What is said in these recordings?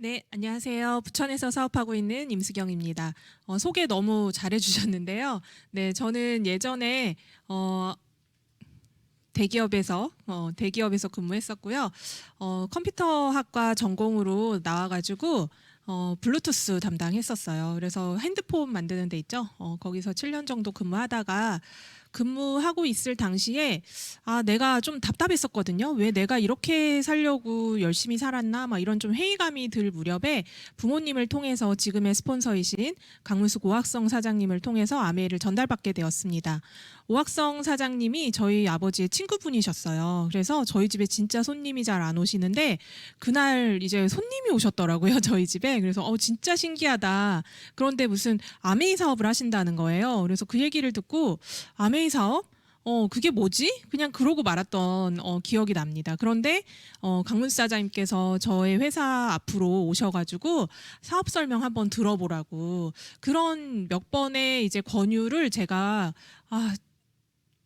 네, 안녕하세요. 부천에서 사업하고 있는 임수경입니다. 어, 소개 너무 잘해주셨는데요. 네, 저는 예전에 어, 대기업에서 어, 대기업에서 근무했었고요. 어, 컴퓨터학과 전공으로 나와가지고 어, 블루투스 담당했었어요. 그래서 핸드폰 만드는 데 있죠. 어, 거기서 7년 정도 근무하다가 근무하고 있을 당시에 아 내가 좀 답답했었거든요. 왜 내가 이렇게 살려고 열심히 살았나 막 이런 좀 회의감이 들 무렵에 부모님을 통해서 지금의 스폰서이신 강문숙 오학성 사장님을 통해서 아메이를 전달받게 되었습니다. 오학성 사장님이 저희 아버지의 친구분이셨어요. 그래서 저희 집에 진짜 손님이 잘 안 오시는데 그날 이제 손님이 오셨더라고요. 저희 집에. 그래서 어 진짜 신기하다. 그런데 무슨 아메이 사업을 하신다는 거예요. 그래서 그 얘기를 듣고 아메이 사업? 어, 그게 뭐지? 그냥 그러고 말았던 어, 기억이 납니다. 그런데 어, 강문 사장님께서 저의 회사 앞으로 오셔가지고 사업 설명 한번 들어보라고 그런 몇 번의 이제 권유를 제가 아,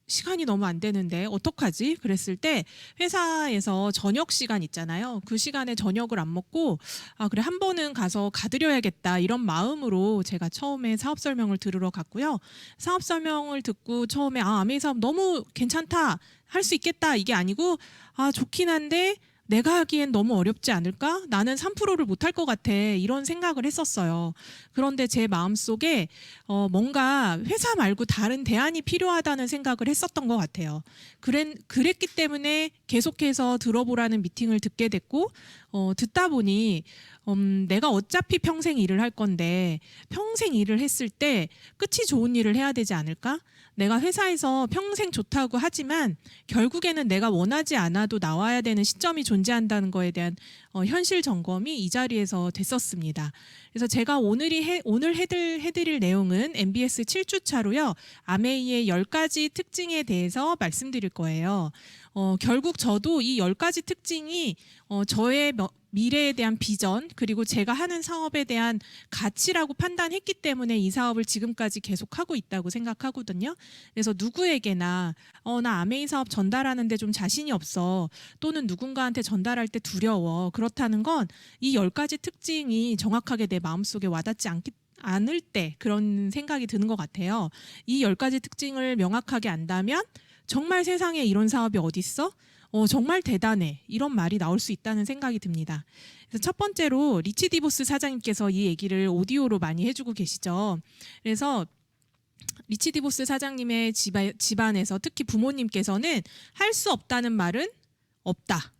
시간이 너무 안 되는데 어떡하지? 그랬을 때 회사에서 저녁 시간 있잖아요. 그 시간에 저녁을 안 먹고 아 그래 한 번은 가서 가드려야겠다 이런 마음으로 제가 처음에 사업 설명을 들으러 갔고요. 사업 설명을 듣고 처음에 아 아메이 사업 너무 괜찮다 할 수 있겠다 이게 아니고 아 좋긴 한데 내가 하기엔 너무 어렵지 않을까? 나는 3%를 못할 것 같아. 이런 생각을 했었어요. 그런데 제 마음속에 어, 뭔가 회사 말고 다른 대안이 필요하다는 생각을 했었던 것 같아요. 그랬, 그랬기 때문에 계속해서 들어보라는 미팅을 듣게 됐고, 어, 듣다 보니, 음, 내가 어차피 평생 일을 할 건데, 평생 일을 했을 때 끝이 좋은 일을 해야 되지 않을까? 내가 회사에서 평생 좋다고 하지만 결국에는 내가 원하지 않아도 나와야 되는 시점이 존재한다는 거에 대한 어, 현실 점검이 이 자리에서 됐었습니다. 그래서 제가 오늘이 해, 오늘 해들, 해드릴 내용은 MBS 7주차로요. 아메이의 10가지 특징에 대해서 말씀드릴 거예요. 어, 결국 저도 이 10가지 특징이 어, 저의 며- 미래에 대한 비전 그리고 제가 하는 사업에 대한 가치라고 판단했기 때문에 이 사업을 지금까지 계속하고 있다고 생각하거든요. 그래서 누구에게나 어, 나 아메이 사업 전달하는데 좀 자신이 없어 또는 누군가한테 전달할 때 두려워 그렇다는 건이 10가지 특징이 정확하게 내 마음속에 와닿지 않기 않을 때 그런 생각이 드는 것 같아요. 이 10가지 특징을 명확하게 안다면 정말 세상에 이런 사업이 어딨어? 어, 정말 대단해. 이런 말이 나올 수 있다는 생각이 듭니다. 그래서 첫 번째로 리치 디보스 사장님께서 이 얘기를 오디오로 많이 해주고 계시죠. 그래서 리치 디보스 사장님의 집안, 집안에서 특히 부모님께서는 할 수 없다는 말은 없다.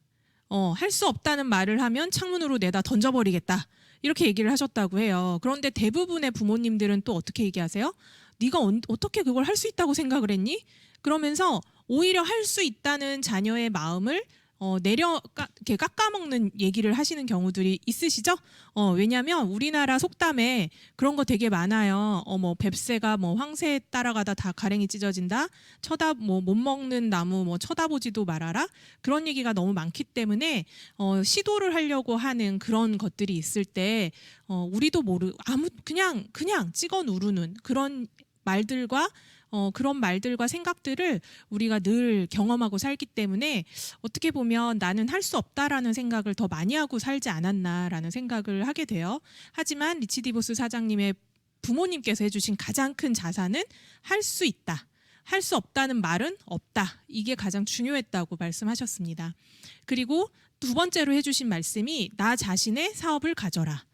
어, 할 수 없다는 말을 하면 창문으로 내다 던져버리겠다. 이렇게 얘기를 하셨다고 해요. 그런데 대부분의 부모님들은 또 어떻게 얘기하세요? 네가 언- 어떻게 그걸 할 수 있다고 생각을 했니? 그러면서 오히려 할 수 있다는 자녀의 마음을 어, 내려 까, 이렇게 깎아먹는 얘기를 하시는 경우들이 있으시죠? 어, 왜냐하면 우리나라 속담에 그런 거 되게 많아요. 어, 뭐 뱁새가 뭐 황새 따라가다 다 가랭이 찢어진다. 쳐다 뭐 못 먹는 나무 뭐 쳐다보지도 말아라. 그런 얘기가 너무 많기 때문에 어, 시도를 하려고 하는 그런 것들이 있을 때 어, 우리도 모르 아무 그냥 그냥 찍어 누르는 그런 말들과 어, 그런 말들과 생각들을 우리가 늘 경험하고 살기 때문에 어떻게 보면 나는 할 수 없다라는 생각을 더 많이 하고 살지 않았나라는 생각을 하게 돼요. 하지만 리치 디보스 사장님의 부모님께서 해주신 가장 큰 자산은 할 수 있다. 할 수 없다는 말은 없다. 이게 가장 중요했다고 말씀하셨습니다. 그리고 두 번째로 해주신 말씀이 나 자신의 사업을 가져라.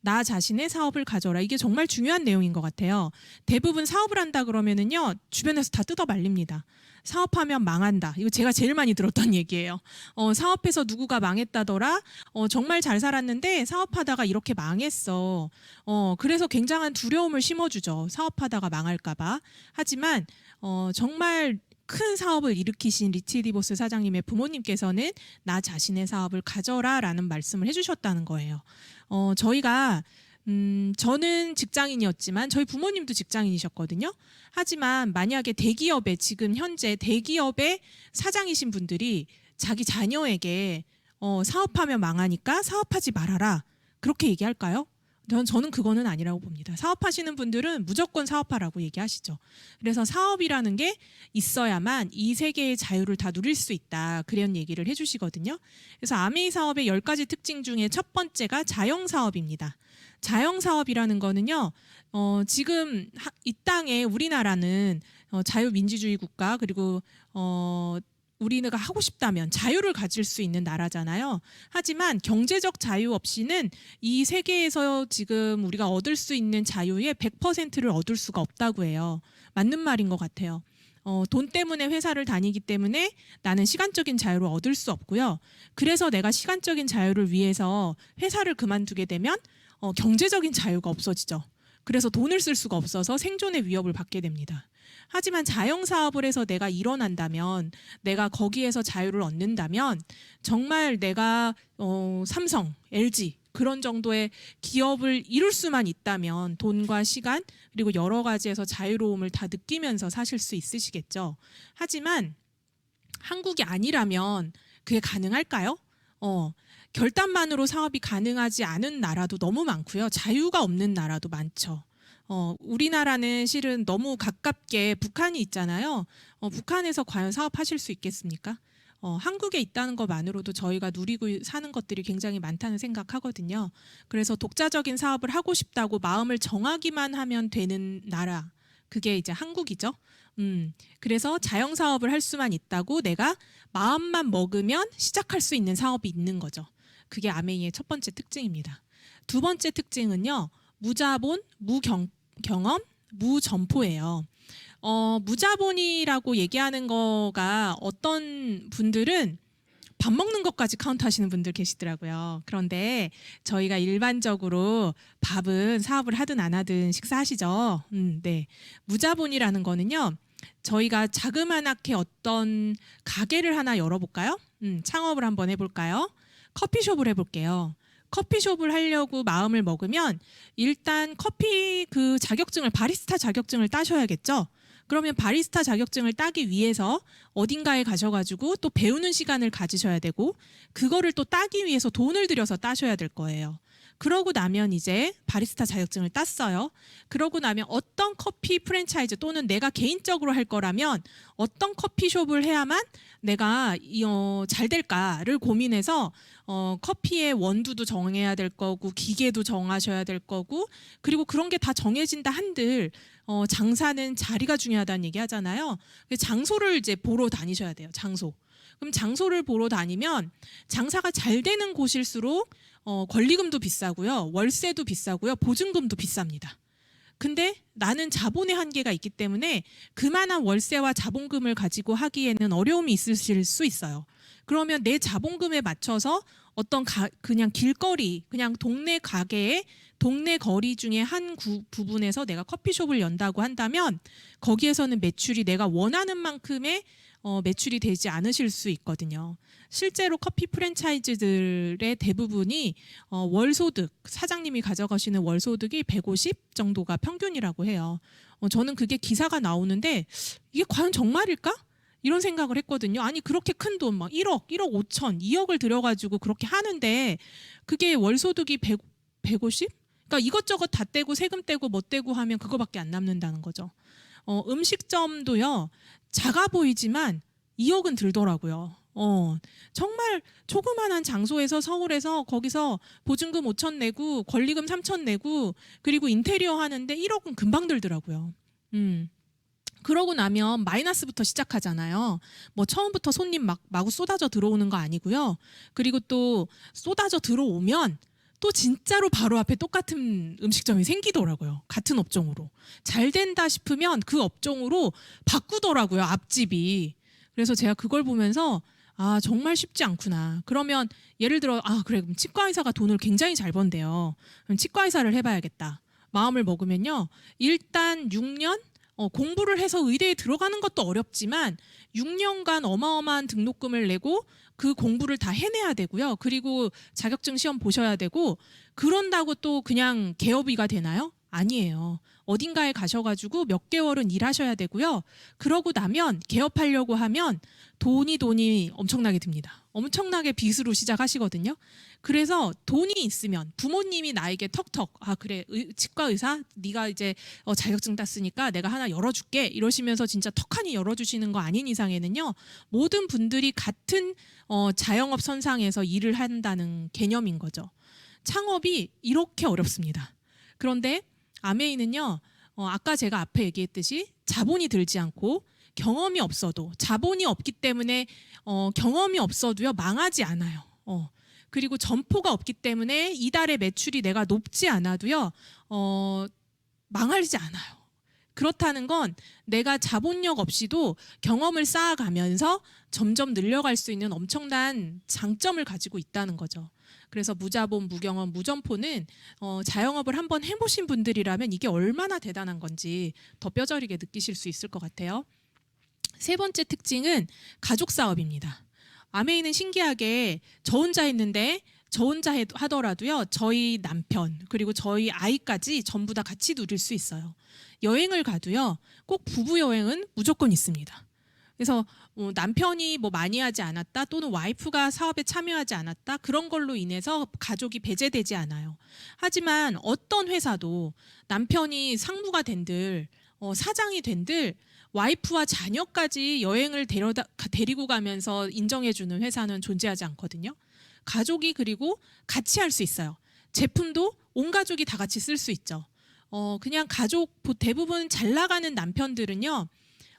나 자신의 사업을 가져라. 이게 정말 중요한 내용인 것 같아요. 대부분 사업을 한다 그러면은요, 주변에서 다 뜯어 말립니다. 사업하면 망한다. 이거 제가 제일 많이 들었던 얘기예요. 어, 사업해서 누구가 망했다더라. 어, 정말 잘 살았는데 사업하다가 이렇게 망했어. 어, 그래서 굉장한 두려움을 심어주죠. 사업하다가 망할까봐. 하지만 어, 정말 큰 사업을 일으키신 리치디보스 사장님의 부모님께서는 나 자신의 사업을 가져라 라는 말씀을 해주셨다는 거예요. 어, 저희가 음, 저는 직장인이었지만 저희 부모님도 직장인이셨거든요. 하지만 만약에 대기업에 지금 현재 대기업의 사장이신 분들이 자기 자녀에게 어, 사업하면 망하니까 사업하지 말아라. 그렇게 얘기할까요? 저는, 저는 그거는 아니라고 봅니다. 사업하시는 분들은 무조건 사업하라고 얘기하시죠. 그래서 사업이라는 게 있어야만 이 세계의 자유를 다 누릴 수 있다. 그런 얘기를 해주시거든요. 그래서 아메이 사업의 10가지 특징 중에 첫 번째가 자영 사업입니다. 자영 사업이라는 거는요. 어, 지금 하- 이 땅에 우리나라는 어, 자유민주주의 국가 그리고 어, 우리가 하고 싶다면 자유를 가질 수 있는 나라잖아요. 하지만 경제적 자유 없이는 이 세계에서 지금 우리가 얻을 수 있는 자유의 100%를 얻을 수가 없다고 해요. 맞는 말인 것 같아요. 어, 돈 때문에 회사를 다니기 때문에 나는 시간적인 자유를 얻을 수 없고요. 그래서 내가 시간적인 자유를 위해서 회사를 그만두게 되면 어, 경제적인 자유가 없어지죠. 그래서 돈을 쓸 수가 없어서 생존의 위협을 받게 됩니다. 하지만 자영 사업을 해서 내가 일어난다면 내가 거기에서 자유를 얻는다면 정말 내가 어, 삼성, LG 그런 정도의 기업을 이룰 수만 있다면 돈과 시간 그리고 여러 가지에서 자유로움을 다 느끼면서 사실 수 있으시겠죠. 하지만 한국이 아니라면 그게 가능할까요? 어, 결단만으로 사업이 가능하지 않은 나라도 너무 많고요. 자유가 없는 나라도 많죠. 어, 우리나라는 실은 너무 가깝게 북한이 있잖아요. 어, 북한에서 과연 사업하실 수 있겠습니까? 어, 한국에 있다는 것만으로도 저희가 누리고 사는 것들이 굉장히 많다는 생각하거든요. 그래서 독자적인 사업을 하고 싶다고 마음을 정하기만 하면 되는 나라. 그게 이제 한국이죠. 음, 그래서 자영 사업을 할 수만 있다고 내가 마음만 먹으면 시작할 수 있는 사업이 있는 거죠. 그게 아메이의 첫 번째 특징입니다. 두 번째 특징은요, 무자본, 무경 경험, 무점포예요. 어, 무자본이라고 얘기하는 거가 어떤 분들은 밥 먹는 것까지 카운트 하시는 분들 계시더라고요. 그런데 저희가 일반적으로 밥은 사업을 하든 안 하든 식사하시죠. 음, 네. 무자본이라는 거는요. 저희가 자그마하게 어떤 가게를 하나 열어볼까요? 음, 창업을 한번 해볼까요? 커피숍을 해볼게요. 커피숍을 하려고 마음을 먹으면 일단 커피 그 자격증을 바리스타 자격증을 따셔야겠죠. 그러면 바리스타 자격증을 따기 위해서 어딘가에 가셔가지고 또 배우는 시간을 가지셔야 되고 그거를 또 따기 위해서 돈을 들여서 따셔야 될 거예요. 그러고 나면 이제 바리스타 자격증을 땄어요. 그러고 나면 어떤 커피 프랜차이즈 또는 내가 개인적으로 할 거라면 어떤 커피숍을 해야만 내가 이, 어, 잘 될까를 고민해서 어, 커피의 원두도 정해야 될 거고 기계도 정하셔야 될 거고 그리고 그런 게 다 정해진다 한들 어, 장사는 자리가 중요하다는 얘기 하잖아요. 그래서 장소를 이제 보러 다니셔야 돼요. 장소. 그럼 장소를 보러 다니면 장사가 잘 되는 곳일수록 어, 권리금도 비싸고요. 월세도 비싸고요. 보증금도 비쌉니다. 근데 나는 자본의 한계가 있기 때문에 그만한 월세와 자본금을 가지고 하기에는 어려움이 있으실 수 있어요. 그러면 내 자본금에 맞춰서 어떤 가, 그냥 길거리, 그냥 동네 가게에 동네 거리 중에 한 구, 부분에서 내가 커피숍을 연다고 한다면 거기에서는 매출이 내가 원하는 만큼의 어, 매출이 되지 않으실 수 있거든요. 실제로 커피 프랜차이즈들의 대부분이 어, 월소득 사장님이 가져가시는 월소득이 150 정도가 평균이라고 해요. 어, 저는 그게 기사가 나오는데 이게 과연 정말일까? 이런 생각을 했거든요. 아니 그렇게 큰 돈 막 1억, 1억 5천, 2억을 들여가지고 그렇게 하는데 그게 월소득이 100, 150? 그러니까 이것저것 다 떼고 세금 떼고 뭐 떼고 하면 그거밖에 안 남는다는 거죠. 어, 음식점도요 작아 보이지만 2억은 들더라고요. 어, 정말 조그만한 장소에서 서울에서 거기서 보증금 5천 내고 권리금 3천 내고 그리고 인테리어 하는데 1억은 금방 들더라고요. 음. 그러고 나면 마이너스부터 시작하잖아요. 뭐 처음부터 손님 막 마구 쏟아져 들어오는 거 아니고요. 그리고 또 쏟아져 들어오면 또 진짜로 바로 앞에 똑같은 음식점이 생기더라고요. 같은 업종으로. 잘 된다 싶으면 그 업종으로 바꾸더라고요. 앞집이. 그래서 제가 그걸 보면서 아, 정말 쉽지 않구나. 그러면 예를 들어 아, 그래. 그럼 치과 의사가 돈을 굉장히 잘 번대요. 그럼 치과 의사를 해 봐야겠다. 마음을 먹으면요. 일단 6년 어, 공부를 해서 의대에 들어가는 것도 어렵지만 6년간 어마어마한 등록금을 내고 그 공부를 다 해내야 되고요. 그리고 자격증 시험 보셔야 되고 그런다고 또 그냥 개업이가 되나요? 아니에요. 어딘가에 가셔가지고 몇 개월은 일하셔야 되고요. 그러고 나면 개업하려고 하면 돈이 돈이 엄청나게 듭니다. 엄청나게 빚으로 시작하시거든요. 그래서 돈이 있으면 부모님이 나에게 턱턱 아 그래 의- 치과 의사 네가 이제 어, 자격증 땄으니까 내가 하나 열어줄게 이러시면서 진짜 턱하니 열어주시는 거 아닌 이상에는요 모든 분들이 같은 어, 자영업 선상에서 일을 한다는 개념인 거죠. 창업이 이렇게 어렵습니다. 그런데 아메이는요 어, 아까 제가 앞에 얘기했듯이 자본이 들지 않고 경험이 없어도 자본이 없기 때문에 어, 경험이 없어도요 망하지 않아요. 어, 그리고 점포가 없기 때문에 이달의 매출이 내가 높지 않아도요 어, 망하지 않아요. 그렇다는 건 내가 자본력 없이도 경험을 쌓아가면서 점점 늘려갈 수 있는 엄청난 장점을 가지고 있다는 거죠. 그래서 무자본, 무경험, 무점포는 어, 자영업을 한번 해보신 분들이라면 이게 얼마나 대단한 건지 더 뼈저리게 느끼실 수 있을 것 같아요. 세 번째 특징은 가족 사업입니다. 아메이는 신기하게 저 혼자 했는데 저 혼자 해- 하더라도요 저희 남편 그리고 저희 아이까지 전부 다 같이 누릴 수 있어요. 여행을 가도요 꼭 부부 여행은 무조건 있습니다. 그래서 뭐 남편이 뭐 많이 하지 않았다 또는 와이프가 사업에 참여하지 않았다 그런 걸로 인해서 가족이 배제되지 않아요. 하지만 어떤 회사도 남편이 상무가 된들 어, 사장이 된들 와이프와 자녀까지 여행을 데려다 가- 데리고 가면서 인정해주는 회사는 존재하지 않거든요. 가족이 그리고 같이 할 수 있어요. 제품도 온 가족이 다 같이 쓸 수 있죠. 어 그냥 가족 보- 대부분 잘 나가는 남편들은요.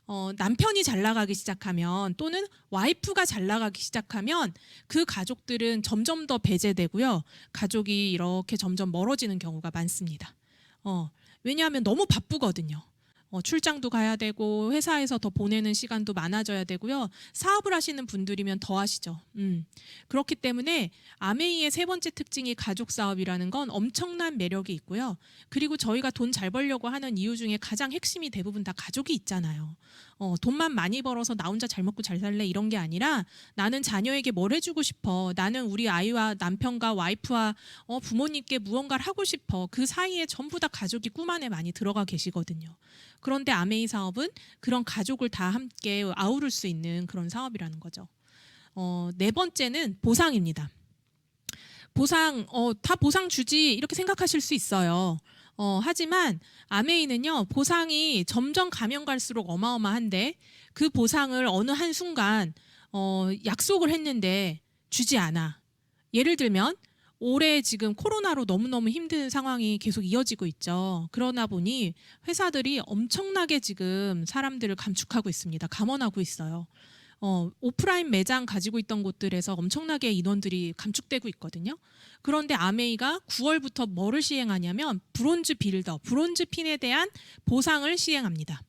어 남편이 잘 나가기 시작하면 또는 와이프가 잘 나가기 시작하면 그 가족들은 점점 더 배제되고요. 가족이 이렇게 점점 멀어지는 경우가 많습니다. 어 왜냐하면 너무 바쁘거든요. 어, 출장도 가야 되고 회사에서 더 보내는 시간도 많아져야 되고요. 사업을 하시는 분들이면 더 하시죠. 음. 그렇기 때문에 아메이의 세 번째 특징이 가족 사업이라는 건 엄청난 매력이 있고요. 그리고 저희가 돈 잘 벌려고 하는 이유 중에 가장 핵심이 대부분 다 가족이 있잖아요. 어, 돈만 많이 벌어서 나 혼자 잘 먹고 잘 살래 이런 게 아니라 나는 자녀에게 뭘 해주고 싶어. 나는 우리 아이와 남편과 와이프와 어, 부모님께 무언가를 하고 싶어. 그 사이에 전부 다 가족이 꿈 안에 많이 들어가 계시거든요. 그런데 아메이 사업은 그런 가족을 다 함께 아우를 수 있는 그런 사업이라는 거죠. 어, 네 번째는 보상입니다. 보상, 어, 다 보상 주지 이렇게 생각하실 수 있어요. 어, 하지만 아메이는요 보상이 점점 가면 갈수록 어마어마한데 그 보상을 어느 한 순간 어, 약속을 했는데 주지 않아. 예를 들면 올해 지금 코로나로 너무너무 힘든 상황이 계속 이어지고 있죠. 그러나 보니 회사들이 엄청나게 지금 사람들을 감축하고 있습니다. 감원하고 있어요. 어, 오프라인 매장 가지고 있던 곳들에서 엄청나게 인원들이 감축되고 있거든요. 그런데 아메이가 9월부터 뭐를 시행하냐면 브론즈 빌더, 브론즈 핀에 대한 보상을 시행합니다.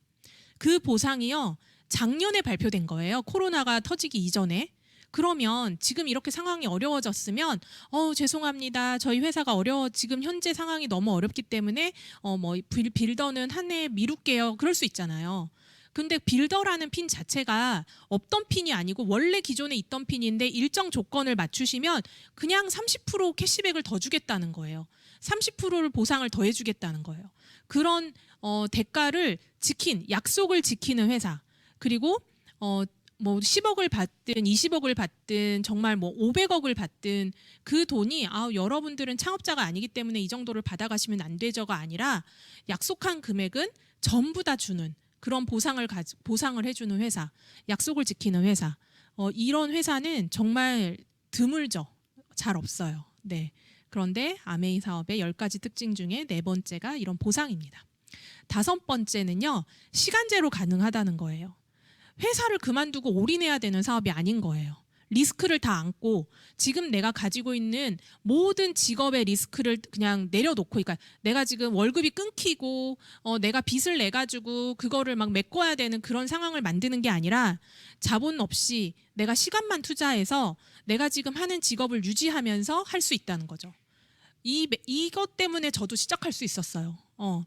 그 보상이요. 작년에 발표된 거예요. 코로나가 터지기 이전에. 그러면 지금 이렇게 상황이 어려워졌으면 어 죄송합니다. 저희 회사가 어려워 지금 현재 상황이 너무 어렵기 때문에 어뭐 빌더는 한 해 미룰게요. 그럴 수 있잖아요. 근데 빌더라는 핀 자체가 없던 핀이 아니고 원래 기존에 있던 핀인데 일정 조건을 맞추시면 그냥 30% 캐시백을 더 주겠다는 거예요. 30%를 보상을 더 해주겠다는 거예요. 그런 어, 대가를 지킨 약속을 지키는 회사 그리고 어, 뭐 10억을 받든 20억을 받든 정말 뭐 500억을 받든 그 돈이 아 여러분들은 창업자가 아니기 때문에 이 정도를 받아가시면 안 되죠가 아니라 약속한 금액은 전부 다 주는 그런 보상을 가지, 보상을 해주는 회사, 약속을 지키는 회사. 어, 이런 회사는 정말 드물죠. 잘 없어요. 네. 그런데 아메이 사업의 열 가지 특징 중에 네 번째가 이런 보상입니다. 다섯 번째는요, 시간제로 가능하다는 거예요. 회사를 그만두고 올인해야 되는 사업이 아닌 거예요. 리스크를 다 안고 지금 내가 가지고 있는 모든 직업의 리스크를 그냥 내려놓고 그러니까 내가 지금 월급이 끊기고 어 내가 빚을 내 가지고 그거를 막 메꿔야 되는 그런 상황을 만드는 게 아니라 자본 없이 내가 시간만 투자해서 내가 지금 하는 직업을 유지하면서 할 수 있다는 거죠. 이 이것 때문에 저도 시작할 수 있었어요. 어,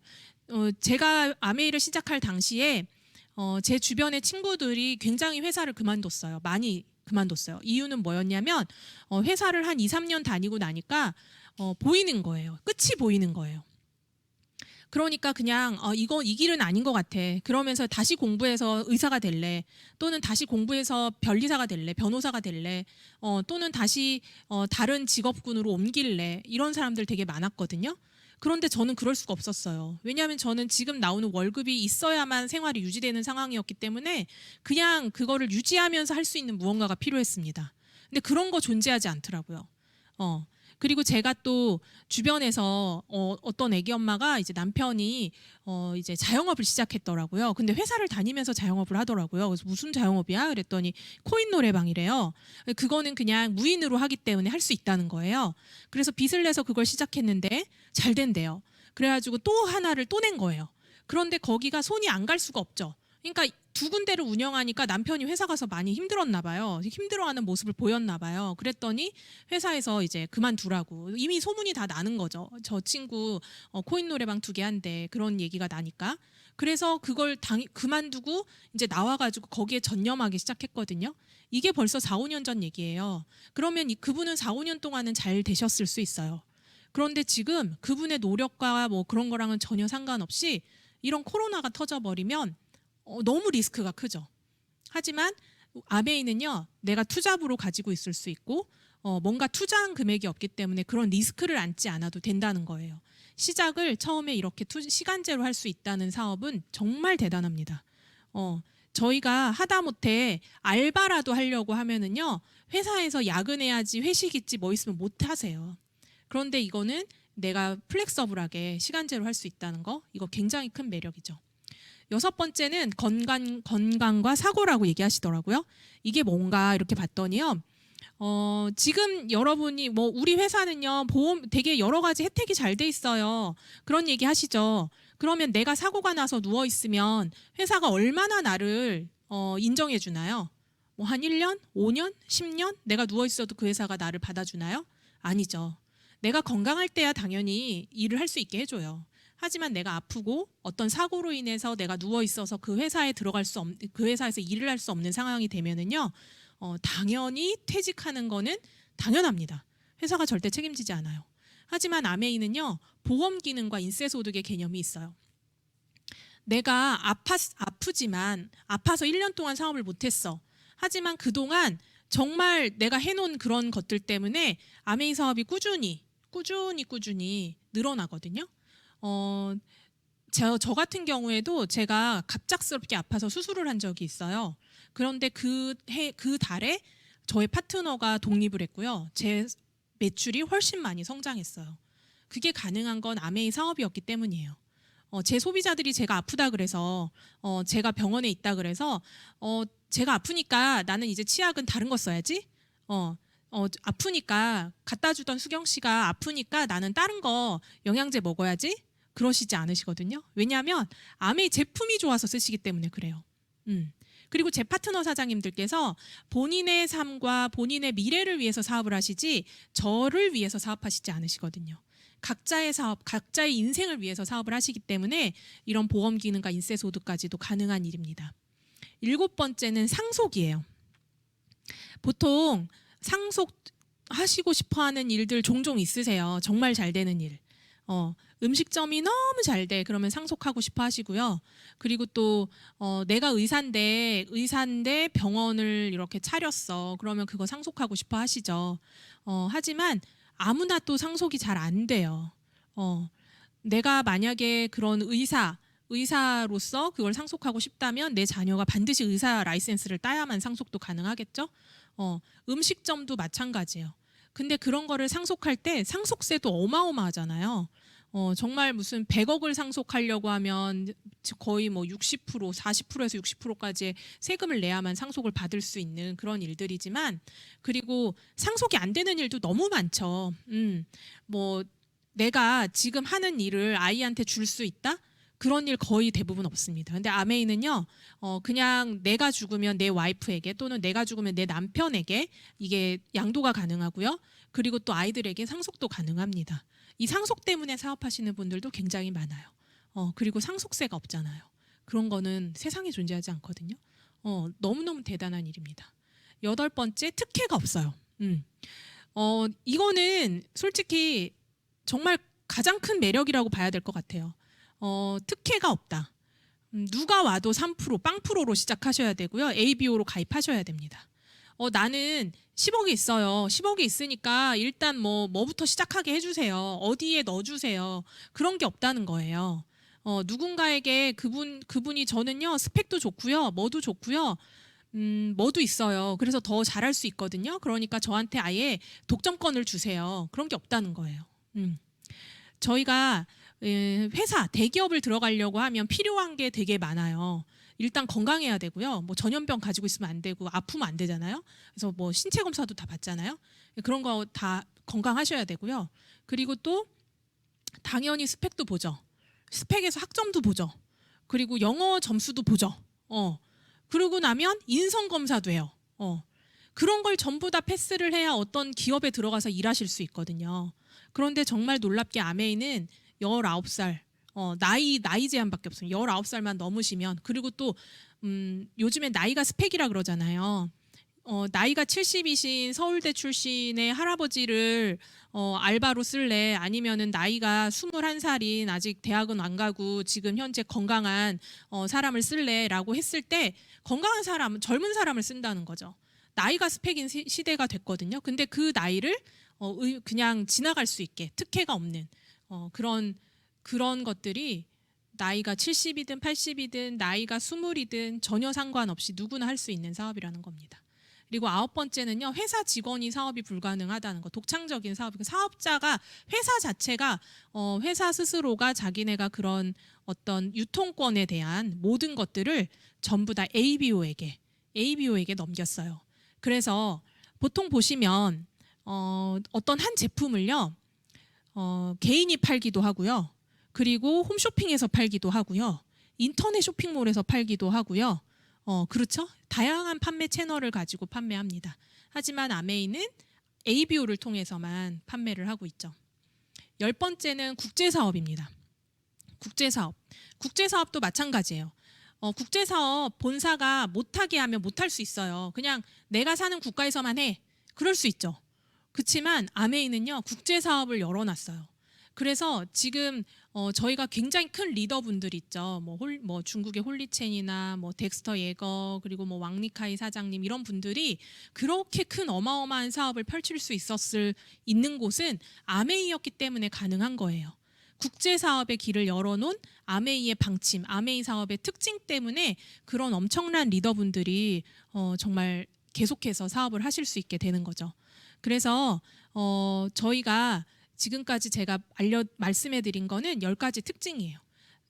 어 제가 아메이를 시작할 당시에 어, 제 주변의 친구들이 굉장히 회사를 그만뒀어요. 많이 그만뒀어요. 이유는 뭐였냐면 어, 회사를 한 2, 3년 다니고 나니까 어, 보이는 거예요. 끝이 보이는 거예요. 그러니까 그냥 어, 이거 이 길은 아닌 것 같아. 그러면서 다시 공부해서 의사가 될래. 또는 다시 공부해서 변리사가 될래. 변호사가 될래. 어, 또는 다시 어, 다른 직업군으로 옮길래. 이런 사람들 되게 많았거든요. 그런데 저는 그럴 수가 없었어요. 왜냐하면 저는 지금 나오는 월급이 있어야만 생활이 유지되는 상황이었기 때문에 그냥 그거를 유지하면서 할 수 있는 무언가가 필요했습니다. 근데 그런 거 존재하지 않더라고요. 어. 그리고 제가 또 주변에서 어, 어떤 애기 엄마가 이제 남편이 어, 이제 자영업을 시작했더라고요. 근데 회사를 다니면서 자영업을 하더라고요. 그래서 무슨 자영업이야? 그랬더니 코인 노래방이래요. 그거는 그냥 무인으로 하기 때문에 할 수 있다는 거예요. 그래서 빚을 내서 그걸 시작했는데 잘 된대요. 그래가지고 또 하나를 또 낸 거예요. 그런데 거기가 손이 안 갈 수가 없죠. 그러니까 두 군데를 운영하니까 남편이 회사 가서 많이 힘들었나 봐요. 힘들어하는 모습을 보였나 봐요. 그랬더니 회사에서 이제 그만두라고 이미 소문이 다 나는 거죠. 저 친구 어, 코인 노래방 두 개 한대 그런 얘기가 나니까 그래서 그걸 당, 그만두고 이제 나와가지고 거기에 전념하기 시작했거든요. 이게 벌써 4, 5년 전 얘기예요. 그러면 이, 그분은 4, 5년 동안은 잘 되셨을 수 있어요. 그런데 지금 그분의 노력과 뭐 그런 거랑은 전혀 상관없이 이런 코로나가 터져버리면 어, 너무 리스크가 크죠. 하지만 아메이는요, 내가 투자부로 가지고 있을 수 있고, 어, 뭔가 투자한 금액이 없기 때문에 그런 리스크를 안지 않아도 된다는 거예요. 시작을 처음에 이렇게 투, 시간제로 할 수 있다는 사업은 정말 대단합니다. 어, 저희가 하다못해 알바라도 하려고 하면은요, 회사에서 야근해야지 회식 있지 뭐 있으면 못 하세요. 그런데 이거는 내가 플렉서블하게 시간제로 할 수 있다는 거, 이거 굉장히 큰 매력이죠. 여섯 번째는 건강 건강과 사고라고 얘기하시더라고요. 이게 뭔가 이렇게 봤더니요. 어, 지금 여러분이 뭐 우리 회사는요. 보험 되게 여러 가지 혜택이 잘 돼 있어요. 그런 얘기 하시죠. 그러면 내가 사고가 나서 누워 있으면 회사가 얼마나 나를 어, 인정해 주나요? 뭐 한 1년, 5년, 10년 내가 누워 있어도 그 회사가 나를 받아 주나요? 아니죠. 내가 건강할 때야 당연히 일을 할 수 있게 해 줘요. 하지만 내가 아프고 어떤 사고로 인해서 내가 누워 있어서 그 회사에 들어갈 수 없, 그 회사에서 일을 할 수 없는 상황이 되면은요, 어, 당연히 퇴직하는 거는 당연합니다. 회사가 절대 책임지지 않아요. 하지만 아메이는요, 보험 기능과 인세 소득의 개념이 있어요. 내가 아파 아프지만 아파서 1년 동안 사업을 못했어. 하지만 그동안 정말 내가 해놓은 그런 것들 때문에 아메이 사업이 꾸준히 꾸준히 꾸준히 늘어나거든요. 어, 저, 저 같은 경우에도 제가 갑작스럽게 아파서 수술을 한 적이 있어요. 그런데 그 해, 그 달에 저의 파트너가 독립을 했고요. 제 매출이 훨씬 많이 성장했어요. 그게 가능한 건 아메이 사업이었기 때문이에요. 어, 제 소비자들이 제가 아프다 그래서 어, 제가 병원에 있다 그래서 어, 제가 아프니까 나는 이제 치약은 다른 거 써야지. 어, 어, 아프니까 갖다 주던 수경 씨가 아프니까 나는 다른 거 영양제 먹어야지. 그러시지 않으시거든요. 왜냐하면 아메이 제품이 좋아서 쓰시기 때문에 그래요. 음. 그리고 제 파트너 사장님들께서 본인의 삶과 본인의 미래를 위해서 사업을 하시지 저를 위해서 사업하시지 않으시거든요. 각자의 사업, 각자의 인생을 위해서 사업을 하시기 때문에 이런 보험 기능과 인세 소득까지도 가능한 일입니다. 일곱 번째는 상속이에요. 보통 상속 하시고 싶어 하는 일들 종종 있으세요. 정말 잘 되는 일. 어, 음식점이 너무 잘 돼. 그러면 상속하고 싶어 하시고요. 그리고 또 어, 내가 의사인데 의사인데 병원을 이렇게 차렸어. 그러면 그거 상속하고 싶어 하시죠. 어, 하지만 아무나 또 상속이 잘 안 돼요. 어, 내가 만약에 그런 의사 의사로서 그걸 상속하고 싶다면 내 자녀가 반드시 의사 라이센스를 따야만 상속도 가능하겠죠. 어, 음식점도 마찬가지예요. 근데 그런 거를 상속할 때 상속세도 어마어마하잖아요. 어, 정말 무슨 100억을 상속하려고 하면 거의 뭐 60%, 40%에서 60%까지 세금을 내야만 상속을 받을 수 있는 그런 일들이지만 그리고 상속이 안 되는 일도 너무 많죠. 음, 뭐 내가 지금 하는 일을 아이한테 줄 수 있다? 그런 일 거의 대부분 없습니다. 근데 아메이는요, 어, 그냥 내가 죽으면 내 와이프에게 또는 내가 죽으면 내 남편에게 이게 양도가 가능하고요. 그리고 또 아이들에게 상속도 가능합니다. 이 상속 때문에 사업하시는 분들도 굉장히 많아요. 어, 그리고 상속세가 없잖아요. 그런 거는 세상에 존재하지 않거든요. 어, 너무너무 대단한 일입니다. 여덟 번째, 특혜가 없어요. 음. 어, 이거는 솔직히 정말 가장 큰 매력이라고 봐야 될 것 같아요. 어, 특혜가 없다. 음, 누가 와도 3% 빵프로로 시작하셔야 되고요. ABO로 가입하셔야 됩니다. 어, 나는 10억이 있어요. 10억이 있으니까 일단 뭐 뭐부터 시작하게 해주세요. 어디에 넣어주세요. 그런 게 없다는 거예요. 어, 누군가에게 그분 그분이 저는요 스펙도 좋고요, 뭐도 좋고요, 음, 뭐도 있어요. 그래서 더 잘할 수 있거든요. 그러니까 저한테 아예 독점권을 주세요. 그런 게 없다는 거예요. 음. 저희가 예, 회사 대기업을 들어가려고 하면 필요한 게 되게 많아요. 일단 건강해야 되고요. 뭐 전염병 가지고 있으면 안 되고 아프면 안 되잖아요. 그래서 뭐 신체 검사도 다 받잖아요. 그런 거 다 건강하셔야 되고요. 그리고 또 당연히 스펙도 보죠. 스펙에서 학점도 보죠. 그리고 영어 점수도 보죠. 어. 그러고 나면 인성 검사도 해요. 어. 그런 걸 전부 다 패스를 해야 어떤 기업에 들어가서 일하실 수 있거든요. 그런데 정말 놀랍게 아메이는 19살 어, 나이 나이 제한밖에 없어요. 19살만 넘으시면 그리고 또 음, 요즘에 나이가 스펙이라 그러잖아요. 어, 나이가 70이신 서울대 출신의 할아버지를 어, 알바로 쓸래 아니면은 나이가 21살인 아직 대학은 안 가고 지금 현재 건강한 어, 사람을 쓸래라고 했을 때 건강한 사람 젊은 사람을 쓴다는 거죠. 나이가 스펙인 시- 시대가 됐거든요. 근데 그 나이를 어, 의- 그냥 지나갈 수 있게 특혜가 없는 어, 그런 그런 것들이 나이가 70이든 80이든 나이가 20이든 전혀 상관없이 누구나 할 수 있는 사업이라는 겁니다. 그리고 아홉 번째는요 회사 직원이 사업이 불가능하다는 거 독창적인 사업 그 사업자가 회사 자체가 어, 회사 스스로가 자기네가 그런 어떤 유통권에 대한 모든 것들을 전부 다 ABO에게 ABO에게 넘겼어요. 그래서 보통 보시면 어, 어떤 한 제품을요 어, 개인이 팔기도 하고요. 그리고 홈쇼핑에서 팔기도 하고요. 인터넷 쇼핑몰에서 팔기도 하고요. 어, 그렇죠? 다양한 판매 채널을 가지고 판매합니다. 하지만 아메이는 ABO를 통해서만 판매를 하고 있죠. 열 번째는 국제 사업입니다. 국제 사업. 국제 사업도 마찬가지예요. 어, 국제 사업 본사가 못하게 하면 못할 수 있어요. 그냥 내가 사는 국가에서만 해. 그럴 수 있죠. 그렇지만 아메이는요 국제 사업을 열어놨어요. 그래서 지금 어, 저희가 굉장히 큰 리더분들 있죠. 뭐, 홀, 뭐 중국의 홀리첸이나 뭐 덱스터 예거 그리고 뭐 왕리카이 사장님 이런 분들이 그렇게 큰 어마어마한 사업을 펼칠 수 있었을 있는 곳은 아메이였기 때문에 가능한 거예요. 국제 사업의 길을 열어놓은 아메이의 방침, 아메이 사업의 특징 때문에 그런 엄청난 리더분들이 어, 정말 계속해서 사업을 하실 수 있게 되는 거죠. 그래서 어, 저희가 지금까지 제가 알려 말씀해 드린 거는 열 가지 특징이에요.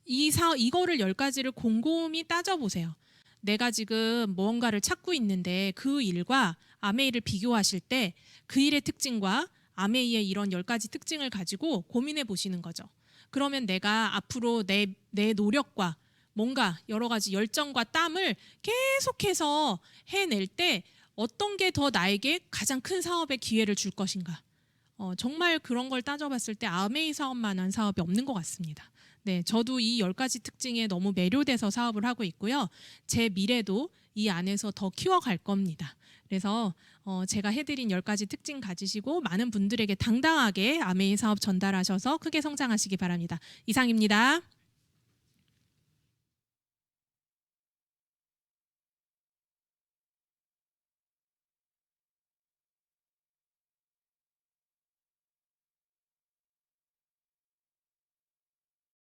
이 사, 이거를 열 가지를 곰곰이 따져 보세요. 내가 지금 무언가를 찾고 있는데 그 일과 아메이를 비교하실 때 그 일의 특징과 아메이의 이런 열 가지 특징을 가지고 고민해 보시는 거죠. 그러면 내가 앞으로 내, 내 노력과 뭔가 여러 가지 열정과 땀을 계속해서 해낼 때 어떤 게 더 나에게 가장 큰 사업의 기회를 줄 것인가? 어, 정말 그런 걸 따져봤을 때 아메이 사업만한 사업이 없는 것 같습니다. 네, 저도 이 열 가지 특징에 너무 매료돼서 사업을 하고 있고요. 제 미래도 이 안에서 더 키워갈 겁니다. 그래서 어, 제가 해드린 열 가지 특징 가지시고 많은 분들에게 당당하게 아메이 사업 전달하셔서 크게 성장하시기 바랍니다. 이상입니다.